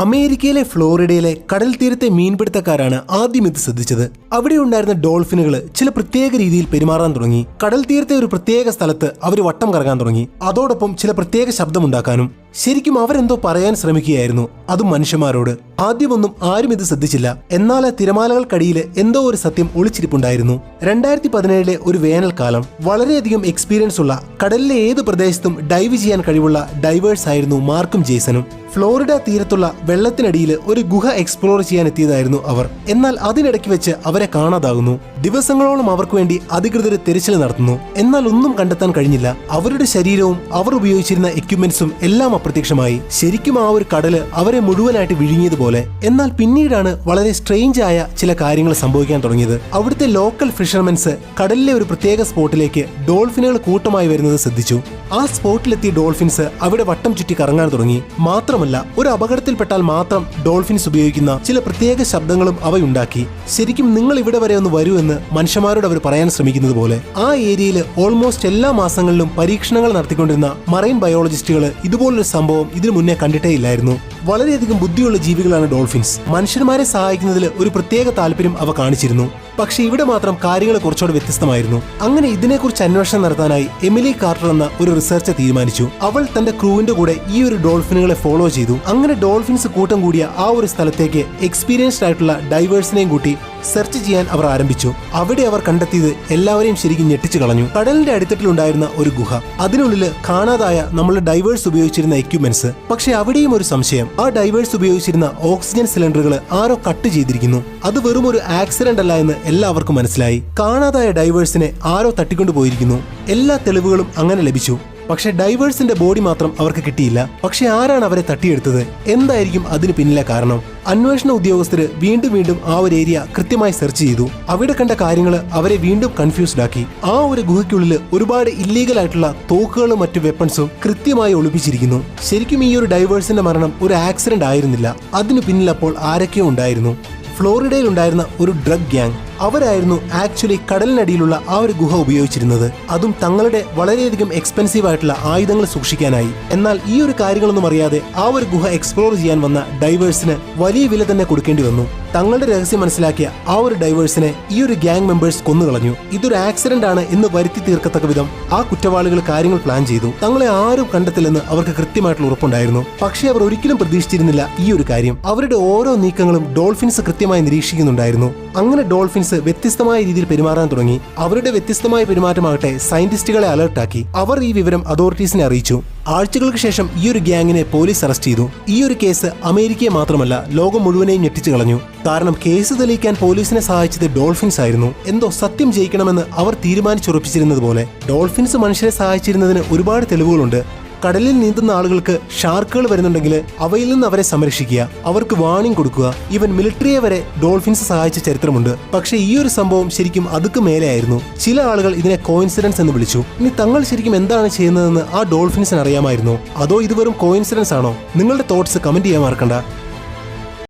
അമേരിക്കയിലെ ഫ്ലോറിഡയിലെ കടൽ തീരത്തെ മീൻപിടുത്തക്കാരാണ് ആദ്യം ഇത് ശ്രദ്ധിച്ചത്. അവിടെ ഉണ്ടായിരുന്ന ഡോൾഫിനുകൾ ചില പ്രത്യേക രീതിയിൽ പെരുമാറാൻ തുടങ്ങി. കടൽ തീരത്തെ ഒരു പ്രത്യേക സ്ഥലത്ത് അവർ വട്ടം കറങ്ങാൻ തുടങ്ങി. അതോടൊപ്പം ചില പ്രത്യേക ശബ്ദമുണ്ടാക്കാനും ശരിക്കും അവരെന്തോ പറയാൻ ശ്രമിക്കുകയായിരുന്നു അതും മനുഷ്യന്മാരോട്. ആദ്യമൊന്നും ആരും ഇത് ശ്രദ്ധിച്ചില്ല. എന്നാൽ ആ തിരമാലകൾക്കടിയിൽ എന്തോ ഒരു സത്യം ഒളിച്ചിരിപ്പുണ്ടായിരുന്നു. രണ്ടായിരത്തി പതിനേഴിലെ ഒരു വേനൽക്കാലം വളരെയധികം എക്സ്പീരിയൻസ് ഉള്ള കടലിലെ ഏത് പ്രദേശത്തും ഡൈവ് ചെയ്യാൻ കഴിവുള്ള ഡൈവേഴ്സ് ആയിരുന്നു മാർക്കും ജേസനും ഫ്ലോറിഡ തീരത്തുള്ള വെള്ളത്തിനടിയിൽ ഒരു ഗുഹ എക്സ്പ്ലോർ ചെയ്യാൻ എത്തിയതായിരുന്നു അവർ. എന്നാൽ അതിനിടയ്ക്ക് വെച്ച് അവരെ കാണാതാകുന്നു. ദിവസങ്ങളോളം അവർക്ക് വേണ്ടി അധികൃതർ തിരച്ചിൽ നടത്തുന്നു. എന്നാൽ ഒന്നും കണ്ടെത്താൻ കഴിഞ്ഞില്ല. അവരുടെ ശരീരവും അവർ ഉപയോഗിച്ചിരുന്ന എക്യുപ്മെന്റ്സും എല്ലാം അപ്രത്യക്ഷമായി ശരിക്കും ആ ഒരു കടൽ അവരെ മുഴുവനായിട്ട് വിഴുങ്ങിയതുപോലെ എന്നാൽ പിന്നീടാണ് വളരെ സ്ട്രെയിഞ്ച് ആയ ചില കാര്യങ്ങൾ സംഭവിക്കാൻ തുടങ്ങിയത്. അവിടുത്തെ ലോക്കൽ ഫിഷർമെൻസ് കടലിലെ ഒരു പ്രത്യേക സ്പോട്ടിലേക്ക് ഡോൾഫിനുകൾ കൂട്ടമായി വരുന്നത് ശ്രദ്ധിച്ചു. ആ സ്പോട്ടിലെത്തിയ ഡോൾഫിൻസ് അവിടെ വട്ടം ചുറ്റി കറങ്ങാൻ തുടങ്ങി. മാത്രമല്ല ഒരു അപകടത്തിൽപ്പെട്ടാൽ മാത്രം ഡോൾഫിൻസ് ഉപയോഗിക്കുന്ന ചില പ്രത്യേക ശബ്ദങ്ങളും അവയുണ്ടാക്കി. ശരിക്കും നിങ്ങൾ ഇവിടെ വരെ ഒന്ന് വരൂ എന്ന് മനുഷ്യന്മാരോട് അവർ പറയാൻ ശ്രമിക്കുന്നത് പോലെ ആ ഏരിയയിൽ ഓൾമോസ്റ്റ് എല്ലാ മാസങ്ങളിലും പരീക്ഷണങ്ങൾ നടത്തിക്കൊണ്ടിരുന്ന മറൈൻ ബയോളജിസ്റ്റുകൾ ഇതുപോലൊരു സംഭവം ഇതിനു മുന്നേ കണ്ടിട്ടേ ഇല്ലായിരുന്നു. വളരെയധികം ബുദ്ധിയുള്ള ജീവികളാണ് ഡോൾഫിൻസ്. മനുഷ്യന്മാരെ സഹായിക്കുന്നതിൽ ഒരു പ്രത്യേക താല്പര്യം അവ കാണിച്ചിരുന്നു. പക്ഷേ ഇവിടെ മാത്രം കാര്യങ്ങൾ കുറച്ചുകൂടെ വ്യത്യസ്തമായിരുന്നു. അങ്ങനെ ഇതിനെക്കുറിച്ച് അന്വേഷണം നടത്താനായി എമിലി കാർട്ടർ എന്ന ഒരു റിസർച്ചർ തീരുമാനിച്ചു. അവൾ തന്റെ ക്രൂവിന്റെ കൂടെ ഈ ഒരു ഡോൾഫിനുകളെ ഫോളോ ചെയ്തു. അങ്ങനെ ഡോൾഫിൻസ് കൂട്ടം കൂടിയ ആ ഒരു സ്ഥലത്തേക്ക് എക്സ്പീരിയൻസ്ഡ് ആയിട്ടുള്ള ഡൈവേഴ്സിനെയും കൂട്ടി സെർച്ച് ചെയ്യാൻ അവർ ആരംഭിച്ചു. അവിടെ അവർ കണ്ടെത്തിയത് എല്ലാവരെയും ശരിക്കും ഞെട്ടിച്ചു കളഞ്ഞു. കടലിന്റെ അടിത്തട്ടിലുണ്ടായിരുന്ന ഒരു ഗുഹ. അതിനുള്ളിൽ കാണാതായ നമ്മളുടെ ഡൈവേഴ്സ് ഉപയോഗിച്ചിരുന്ന എക്യുപ്മെന്റ്സ് പക്ഷെ അവിടെയും ഒരു സംശയം. ആ ഡൈവേഴ്സ് ഉപയോഗിച്ചിരുന്ന ഓക്സിജൻ സിലിണ്ടറുകൾ ആരോ കട്ട് ചെയ്തിരിക്കുന്നു. അത് വെറും ഒരു ആക്സിഡന്റ് അല്ല എന്ന് എല്ലാവർക്കും മനസ്സിലായി. കാണാതായ ഡൈവേഴ്സിനെ ആരോ തട്ടിക്കൊണ്ടു പോയിരിക്കുന്നു എല്ലാ തെളിവുകളും അങ്ങനെ ലഭിച്ചു. പക്ഷേ ഡൈവേഴ്സിന്റെ ബോഡി മാത്രം അവർക്ക് കിട്ടിയില്ല. പക്ഷെ ആരാണ് അവരെ തട്ടിയെടുത്തത്? എന്തായിരിക്കും അതിന് പിന്നിലെ കാരണം? അന്വേഷണ ഉദ്യോഗസ്ഥര് വീണ്ടും വീണ്ടും ആ ഒരു ഏരിയ കൃത്യമായി സെർച്ച് ചെയ്തു. അവിടെ കണ്ട കാര്യങ്ങൾ അവരെ വീണ്ടും കൺഫ്യൂസ്ഡ് ആക്കി. ആ ഒരു ഗുഹയ്ക്കുള്ളിൽ ഒരുപാട് ഇല്ലീഗൽ ആയിട്ടുള്ള തോക്കുകളും മറ്റു വെപ്പൺസും കൃത്യമായി ഒളിപ്പിച്ചിരിക്കുന്നു. ശരിക്കും ഈ ഒരു ഡൈവേഴ്സിന്റെ മരണം ഒരു ആക്സിഡന്റ് ആയിരുന്നില്ല. അതിനു പിന്നിൽ അപ്പോൾ ആരൊക്കെയോ ഉണ്ടായിരുന്നു. ഫ്ലോറിഡയിൽ ഉണ്ടായിരുന്ന ഒരു ഡ്രഗ് ഗ്യാങ് അവരായിരുന്നു ആക്ച്വലി കടലിനടിയിലുള്ള ആ ഒരു ഗുഹ ഉപയോഗിച്ചിരുന്നത്. അതും തങ്ങളുടെ വളരെയധികം എക്സ്പെൻസീവ് ആയിട്ടുള്ള ആയുധങ്ങൾ സൂക്ഷിക്കാനായി. എന്നാൽ ഈ ഒരു കാര്യങ്ങളൊന്നും അറിയാതെ ആ ഒരു ഗുഹ എക്സ്പ്ലോർ ചെയ്യാൻ വന്ന ഡൈവേഴ്സിന് വലിയ വില തന്നെ കൊടുക്കേണ്ടി വന്നു. തങ്ങളുടെ രഹസ്യം മനസ്സിലാക്കിയ ആ ഒരു ഡൈവേഴ്സിനെ ഈ ഒരു ഗ്യാങ് മെമ്പേഴ്സ് കൊന്നുകളഞ്ഞു. ഇതൊരു ആക്സിഡന്റ് ആണ് എന്ന് വരുത്തി തീർക്കത്തക്ക വിധം ആ കുറ്റവാളികൾ കാര്യങ്ങൾ പ്ലാൻ ചെയ്തു. തങ്ങളെ ആരും കണ്ടെത്തില്ലെന്ന് അവർക്ക് കൃത്യമായിട്ടുള്ള ഉറപ്പുണ്ടായിരുന്നു. പക്ഷേ അവർ ഒരിക്കലും പ്രതീക്ഷിച്ചിരുന്നില്ല ഈ ഒരു കാര്യം. അവരുടെ ഓരോ നീക്കങ്ങളും ഡോൾഫിൻസ് കൃത്യമായി നിരീക്ഷിക്കുന്നുണ്ടായിരുന്നു. അങ്ങനെ ഡോൾഫിൻസ് വ്യത്യസ്തമായ രീതിയിൽ പെരുമാറാൻ തുടങ്ങി. അവരുടെ വ്യത്യസ്തമായ പെരുമാറ്റമാകട്ടെ സയന്റിസ്റ്റുകളെ അലർട്ടാക്കി. അവർ ഈ വിവരം അതോറിറ്റീസിനെ അറിയിച്ചു. ആഴ്ചകൾക്ക് ശേഷം ഈ ഒരു ഗ്യാങ്ങിനെ പോലീസ് അറസ്റ്റ് ചെയ്തു. ഈ ഒരു കേസ് അമേരിക്കയെ മാത്രമല്ല ലോകം മുഴുവനെയും ഞെട്ടിച്ചു കളഞ്ഞു. കാരണം കേസ് തെളിയിക്കാൻ പോലീസിനെ സഹായിച്ചത് ഡോൾഫിൻസ് ആയിരുന്നു. എന്തോ സത്യം ജയിക്കണമെന്ന് അവർ തീരുമാനിച്ചുറപ്പിച്ചിരുന്നത് പോലെ. ഡോൾഫിൻസ് മനുഷ്യരെ സഹായിച്ചിരുന്നതിന് ഒരുപാട് തെളിവുകളുണ്ട്. കടലിൽ നീന്തുന്ന ആളുകൾക്ക് ഷാർക്കുകൾ വരുന്നുണ്ടെങ്കിൽ അവയിൽ നിന്ന് അവരെ സംരക്ഷിക്കുക. അവർക്ക് വാണിംഗ് കൊടുക്കുക. ഇവൻ മിലിറ്ററിയെ വരെ ഡോൾഫിൻസ് സഹായിച്ച ചരിത്രമുണ്ട്. പക്ഷെ ഈ ഒരു സംഭവം ശരിക്കും അതുക്ക് മേലെയായിരുന്നു. ചില ആളുകൾ ഇതിനെ കോയിൻസിഡൻസ് എന്ന് വിളിച്ചു. ഇനി തങ്ങൾ ശരിക്കും എന്താണ് ചെയ്യുന്നതെന്ന് ആ ഡോൾഫിൻസിന് അറിയാമായിരുന്നു. അതോ ഇത് വെറും കോയിൻസിഡൻസ് ആണോ? നിങ്ങളുടെ തോട്ട്സ് കമന്റ് ചെയ്യാൻ മറക്കണ്ട.